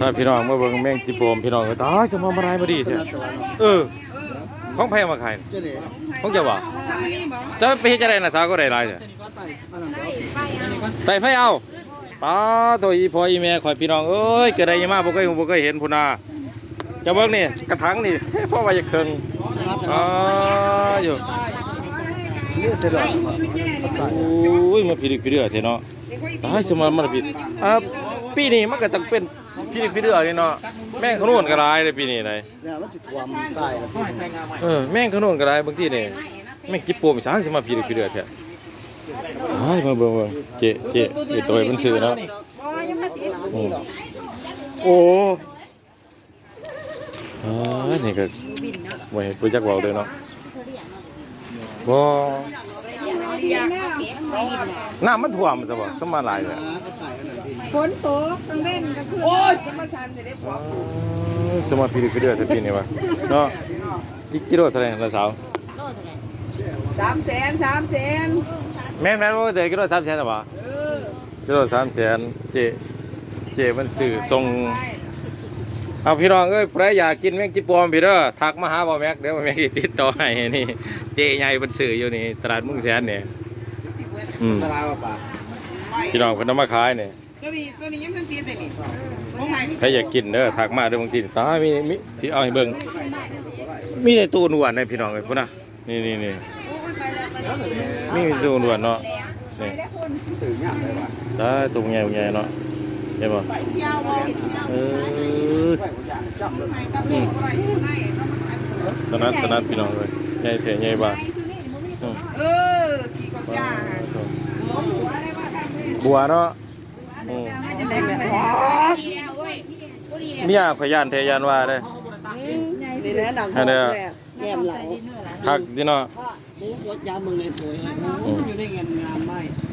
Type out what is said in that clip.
ถ้าพี่น้องมาเบิ่งแมงจิโปมพี่น้องก็ตายสมองมาลายมาดีแท้เออ ของแพงมาขายเจ๊เด้ของเจ้าบ่จะไปเฮ็ดจังได๋น่ะสาวก็ได้หลายแท้อันนั้นบ่ไต่ไฟเอาป้าตัวอีพ่ออีแม่ข่อยพี่น้องเอ้ยเกิดอะไรมาบ่เคยหูบ่เคยเห็นพุ่นน่ะจะเบิ่งนี่กระถางนี่พ่อว่าจะเคิงอ๋ออยู่นี่เจ๊ดอกโอ้ยมาพี่ดึกพี่เดือเถอะเนาะตายสมมันมันผิดอ่าปีนี้มันก็ต้องเป็น พี่ดึกพี่เดือนี่เนาะแม่งขนุนก็หลายเลยปีนี้เลยเนี่ยมันสิท่วมตายแล้วเออแม่งขนุนก็หลายบางทีนี่แม่งจิโปมอีสานสิมาพี่ดึกพี่เดือแท้เฮ้ยมาเบิ่งเบิ่งเจ๊เจ๊ไอ้ตัวมันชื่อเนาะอืมโอ้อ่านี่ก็บ่เห็นรู้จักเว้าเลยเนาะบ่น้ำมันท่วมซะบ่สมมาหลายเลย ฝนตกกลางเว้นก็คือโอ้ยสมสันจะได้พวกสมาพี่ดึกพี่เดือแต่ปีนี้วะเนาะกิกิโลเท่าไหร่ละสาวสามแสนสามแสนแม่นแม่นว่าจะกิโล3แสนหรอวะกิโล3แสนเจเจมันสื่อส่งเอาพี่น้องเอ้ยใครอยากกินแมงจิปอมพี่เด้อทักมาหาบ่แม็กเดี๋ยวบ่แม็กสิติดต่อให้นี่เจใหญ่เพิ่นซื้ออยู่นี่ตลาดมุ่งแสนนี่อืมตลาดป่าพี่น้องเพิ่นเอามาขายนี่ ตัวนี้ตัวนี้ยังทันตีแต่นี่พวกไหนใครอยากกินเด้อทักมาเด้อบางทีตามีมีสิเอาให้เบิ่งมีแต่ตู้นวลนะพี่น้องเอ้ยพุ่นน่ะนี่นี่นี่มีตู้นวลเนาะนี่ถึงยามเลยว่ะตาตรงใหญ่ใหญ่เนาะเห็นบ่เที่ยวบ่เที่ยวเออตะโพกอะไรอยู่ไหนสนัดสนัดพี่น้องเลยใหญ่เสียใหญ่บ่าอืมเออขี่กอกยาฮะบัวเนาะอืม เมียพยานเทยานว่าเด้อนี่นะดังอันเด้อแก้มเหลาคักดิเนาะยามมึงในสวยอยู่ในเงินงามไหม